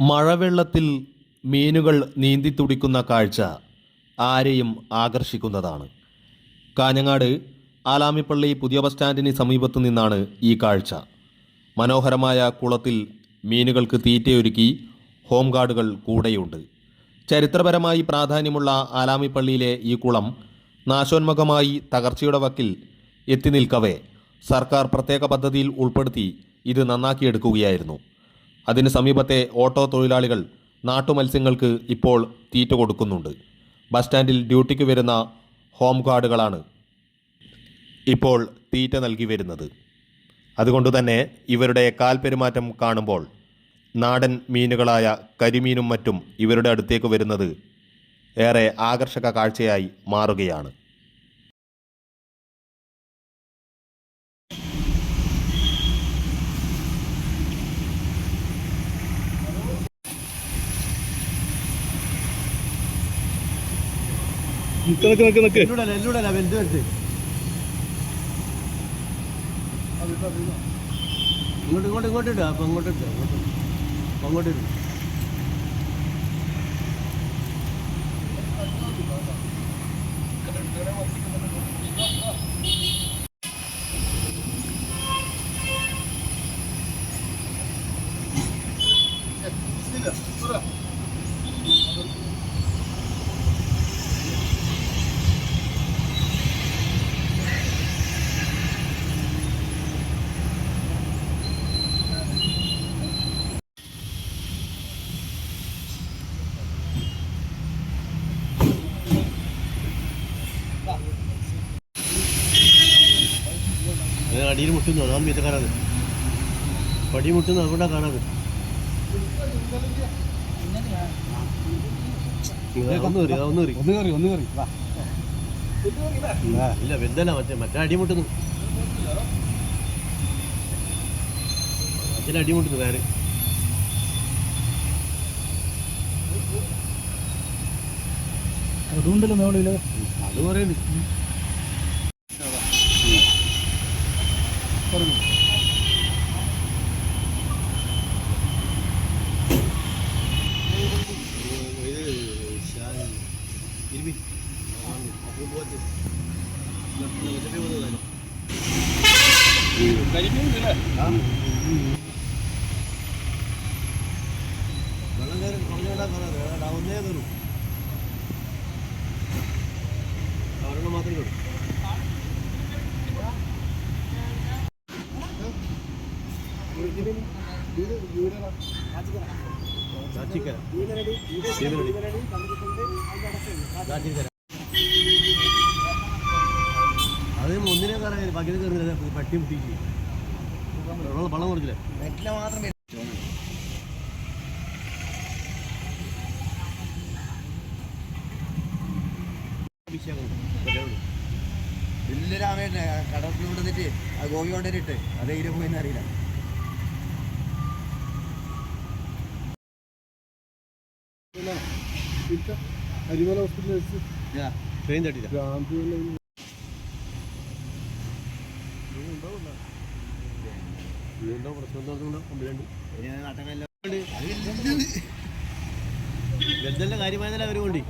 മഴവെള്ളത്തിൽ മീനുകൾ നീന്തി തുടിക്കുന്ന കാഴ്ച ആരെയും ആകർഷിക്കുന്നതാണ്. കാഞ്ഞങ്ങാട് ആലാമിപ്പള്ളി പുതിയ ബസ് സ്റ്റാൻഡിന് സമീപത്തു നിന്നാണ് ഈ കാഴ്ച. മനോഹരമായ കുളത്തിൽ മീനുകൾക്ക് തീറ്റയൊരുക്കി ഹോം ഗാർഡുകൾ കൂടെയുണ്ട്. ചരിത്രപരമായി പ്രാധാന്യമുള്ള ആലാമിപ്പള്ളിയിലെ ഈ കുളം നാശോന്മുഖമായി തകർച്ചയുടെ വക്കിൽ എത്തി നിൽക്കവേ സർക്കാർ പ്രത്യേക പദ്ധതിയിൽ ഉൾപ്പെടുത്തി ഇത് നന്നാക്കിയെടുക്കുകയായിരുന്നു. അതിന് സമീപത്തെ ഓട്ടോ തൊഴിലാളികൾ നാട്ടുമത്സ്യങ്ങൾക്ക് ഇപ്പോൾ തീറ്റ കൊടുക്കുന്നുണ്ട്. ബസ് സ്റ്റാൻഡിൽ ഡ്യൂട്ടിക്ക് വരുന്ന ഹോം ഗാർഡുകളാണ് ഇപ്പോൾ തീറ്റ നൽകി വരുന്നത്. അതുകൊണ്ട് തന്നെ ഇവരുടെ കാൽപെരുമാറ്റം കാണുമ്പോൾ നാടൻ മീനുകളായ കരിമീനും മറ്റും ഇവരുടെ അടുത്തേക്ക് വരുന്നത് ഏറെ ആകർഷക കാഴ്ചയായി മാറുകയാണ്. നിക്ക് നിക്ക് നിക്ക്. ഇങ്ങോട്ട് ഇങ്ങോട്ട് ഇങ്ങോട്ട് ഇടുക അപ്പം ഇങ്ങോട്ട് ഇട്ട് അങ്ങോട്ട് അങ്ങോട്ട് ഇടും. അങ്ങനെ അടിയിൽ മുട്ടുന്നു അതാണ് മീത്ത കാണാതെ പടി മുട്ടുന്നു അതുകൊണ്ടാ കാണാതെ. ഇല്ല വലുതല്ല മറ്റേ മറ്റേ അടിമുട്ടുന്നു മറ്റേ അടിമുട്ടുന്നു വേറെ. അതുകൊണ്ടല്ലോ നോളില്ല അത് പറയുന്നു വെള്ളം കയറി കുറഞ്ഞോണ്ടാ കാണാതെ ഒന്നേ കയറും അത് ഒന്നിനെ കയറാൻ പകുതി കയറുന്നില്ല. പട്ടി മുട്ടിക്ക്. വെള്ളം വെള്ളം മാത്രം അഭിഷേകം. വലിയ രാമേട്ടനെ കടത്തിൽ കൊണ്ടുവന്നിട്ട് ആ ഗോപി കൊണ്ടുവന്നിട്ട് അത് ഇതിൽ പോയിന്ന് അറിയില്ല. അരിമല ഹോസ്പിറ്റലിൽ വെച്ച് ട്രെയിൻ തട്ടില്ല കാര്യമായതല്ല അവർ വേണ്ടി